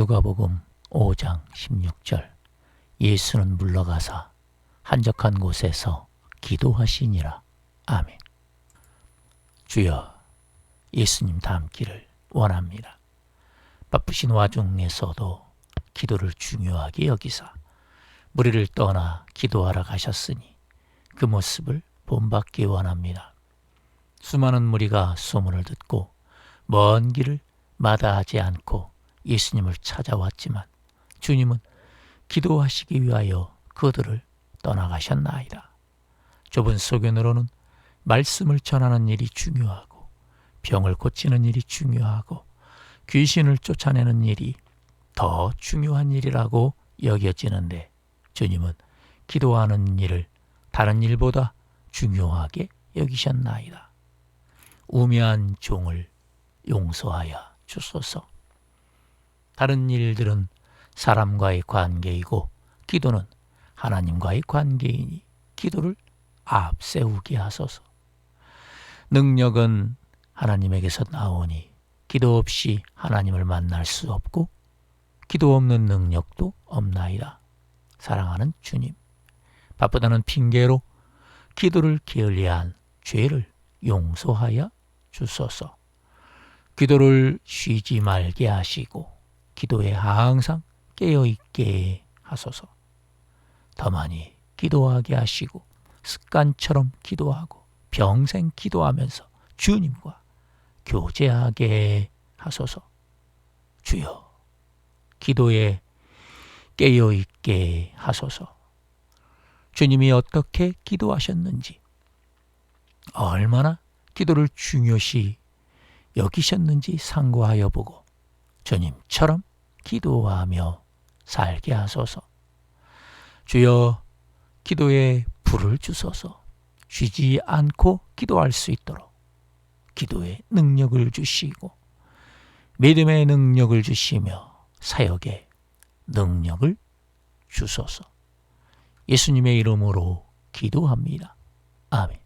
누가복음 5장 16절 예수는 물러가사 한적한 곳에서 기도하시니라. 아멘. 주여 예수님 닮기를 원합니다. 바쁘신 와중에서도 기도를 중요하게 여기사 무리를 떠나 기도하러 가셨으니 그 모습을 본받기 원합니다. 수많은 무리가 소문을 듣고 먼 길을 마다하지 않고 예수님을 찾아왔지만 주님은 기도하시기 위하여 그들을 떠나가셨나이다. 좁은 소견으로는 말씀을 전하는 일이 중요하고 병을 고치는 일이 중요하고 귀신을 쫓아내는 일이 더 중요한 일이라고 여겨지는데 주님은 기도하는 일을 다른 일보다 중요하게 여기셨나이다. 우매한 종을 용서하여 주소서. 다른 일들은 사람과의 관계이고 기도는 하나님과의 관계이니 기도를 앞세우게 하소서. 능력은 하나님에게서 나오니 기도 없이 하나님을 만날 수 없고 기도 없는 능력도 없나이다. 사랑하는 주님, 바쁘다는 핑계로 기도를 게을리한 죄를 용서하여 주소서. 기도를 쉬지 말게 하시고 기도에 항상 깨어 있게 하소서. 더 많이 기도하게 하시고 습관처럼 기도하고 평생 기도하면서 주님과 교제하게 하소서. 주여, 기도에 깨어 있게 하소서. 주님이 어떻게 기도하셨는지, 얼마나 기도를 중요시 여기셨는지 상고하여 보고 주님처럼 기도하며 살게 하소서. 주여, 기도에 불을 주소서. 쉬지 않고 기도할 수 있도록 기도에 능력을 주시고 믿음의 능력을 주시며 사역에 능력을 주소서. 예수님의 이름으로 기도합니다. 아멘.